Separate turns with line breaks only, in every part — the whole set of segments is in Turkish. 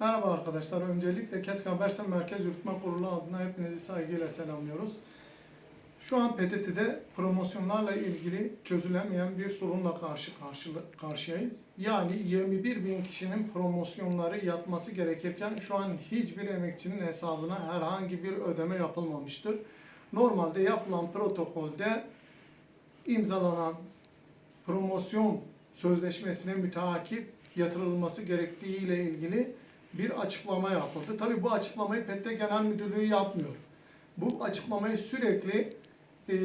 Merhaba arkadaşlar. Öncelikle Keskan Bersen Merkez Yürütme Kurulu adına hepinizi saygıyla selamlıyoruz. Şu an PTT'de promosyonlarla ilgili çözülemeyen bir sorunla karşı karşıyayız. Yani 21 bin kişinin promosyonları yatması gerekirken şu an hiçbir emekçinin hesabına herhangi bir ödeme yapılmamıştır. Normalde yapılan protokolde imzalanan promosyon sözleşmesine müteakip yatırılması gerektiği ile ilgili bir açıklama yapıldı. Tabii bu açıklamayı PTT Genel Müdürlüğü yapmıyor. Bu açıklamayı sürekli e,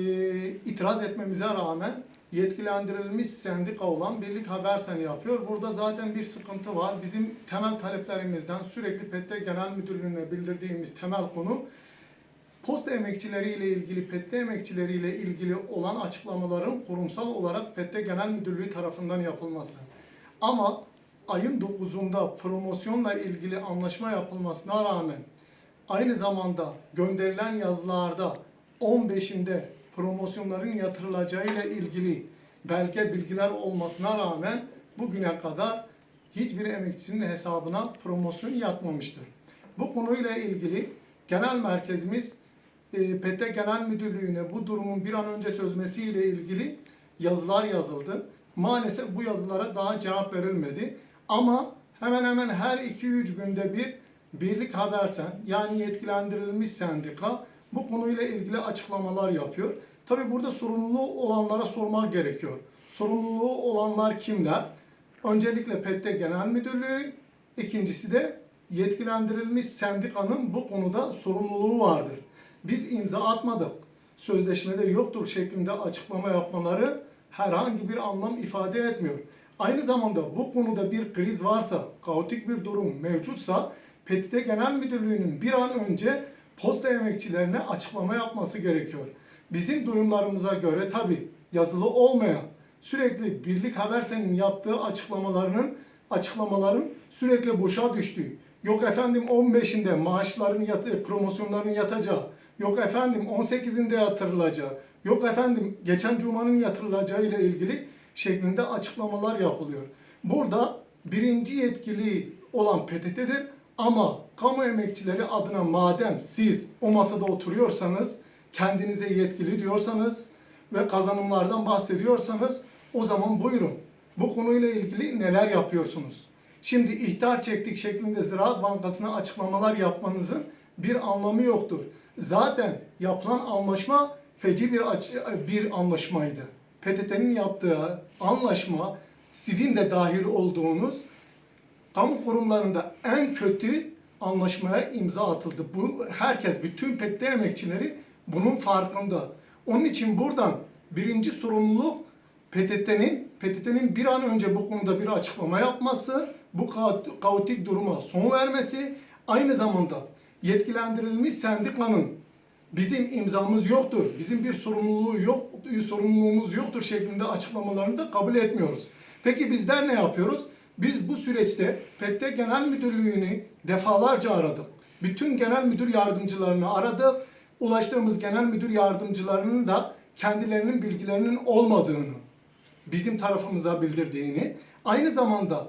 itiraz etmemize rağmen yetkilendirilmiş sendika olan Birlik Habersen yapıyor. Burada zaten bir sıkıntı var. Bizim temel taleplerimizden sürekli PTT Genel Müdürlüğü'ne bildirdiğimiz temel konu Posta emekçileriyle ilgili, PTT emekçileriyle ilgili olan açıklamaların kurumsal olarak PTT Genel Müdürlüğü tarafından yapılması. Ama ayın 9'unda promosyonla ilgili anlaşma yapılmasına rağmen aynı zamanda gönderilen yazılarda 15'inde promosyonların yatırılacağıyla ilgili belge bilgiler olmasına rağmen bugüne kadar hiçbir emekçinin hesabına promosyon yatmamıştır. Bu konuyla ilgili genel merkezimiz e, PT Genel Müdürlüğü'ne bu durumun bir an önce çözmesiyle ilgili yazılar yazıldı. Maalesef bu yazılara daha cevap verilmedi. Ama hemen hemen her 2-3 günde bir Birlik Habersen yani yetkilendirilmiş sendika bu konuyla ilgili açıklamalar yapıyor. Tabi burada sorumluluğu olanlara sormak gerekiyor. Sorumluluğu olanlar kimler? Öncelikle PTT Genel Müdürlüğü, ikincisi de yetkilendirilmiş sendikanın bu konuda sorumluluğu vardır. Biz imza atmadık, sözleşmede yoktur şeklinde açıklama yapmaları herhangi bir anlam ifade etmiyor. Aynı zamanda bu konuda bir kriz varsa, kaotik bir durum mevcutsa PTT Genel Müdürlüğü'nün bir an önce posta emekçilerine açıklama yapması gerekiyor. Bizim duyumlarımıza göre tabi yazılı olmayan, sürekli Birlik Habersen'in yaptığı açıklamalarının açıklamaların sürekli boşa düştüğü, yok efendim 15'inde maaşların yatı, promosyonların yatacağı, yok efendim 18'inde yatırılacağı, yok efendim geçen cumanın yatırılacağı ile ilgili şeklinde açıklamalar yapılıyor. Burada birinci yetkili olan PTT'dir ama kamu emekçileri adına madem siz o masada oturuyorsanız, kendinize yetkili diyorsanız ve kazanımlardan bahsediyorsanız o zaman buyurun. Bu konuyla ilgili neler yapıyorsunuz? Şimdi ihtar çektik şeklinde Ziraat Bankası'na açıklamalar yapmanızın bir anlamı yoktur. Zaten yapılan anlaşma feci bir bir anlaşmaydı. PTT'nin yaptığı anlaşma sizin de dahil olduğunuz kamu kurumlarında en kötü anlaşmaya imza atıldı. Bu herkes, bütün PTT emekçileri bunun farkında. Onun için buradan birinci sorumluluk PTT'nin PTT'nin bir an önce bu konuda bir açıklama yapması, bu kaot- kaotik duruma son vermesi, aynı zamanda yetkilendirilmiş sendikanın bizim imzamız yoktur, bizim bir sorumluluğu yok, sorumluluğumuz yoktur şeklinde açıklamalarını da kabul etmiyoruz. Peki bizler ne yapıyoruz? Biz bu süreçte PTT Genel Müdürlüğü'nü defalarca aradık. Bütün genel müdür yardımcılarını aradık. Ulaştığımız genel müdür yardımcılarının da kendilerinin bilgilerinin olmadığını, bizim tarafımıza bildirdiğini, aynı zamanda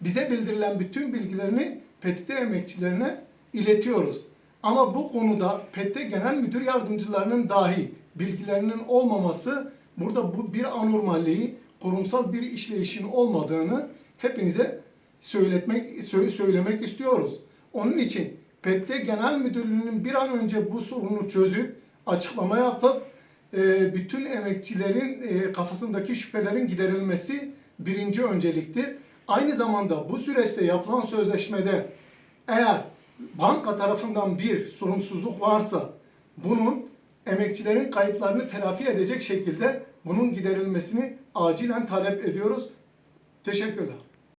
bize bildirilen bütün bilgilerini PTT emekçilerine iletiyoruz. Ama bu konuda PTT Genel Müdür Yardımcılarının dahi bilgilerinin olmaması burada bu bir anormalliği, kurumsal bir işleyişin olmadığını hepinize söyletmek sö- söylemek istiyoruz. Onun için PTT Genel Müdürlüğü'nün bir an önce bu sorunu çözüp açıklama yapıp e, bütün emekçilerin e, kafasındaki şüphelerin giderilmesi birinci önceliktir. Aynı zamanda bu süreçte yapılan sözleşmede eğer banka tarafından bir sorumsuzluk varsa bunun emekçilerin kayıplarını telafi edecek şekilde bunun giderilmesini acilen talep ediyoruz. Teşekkürler.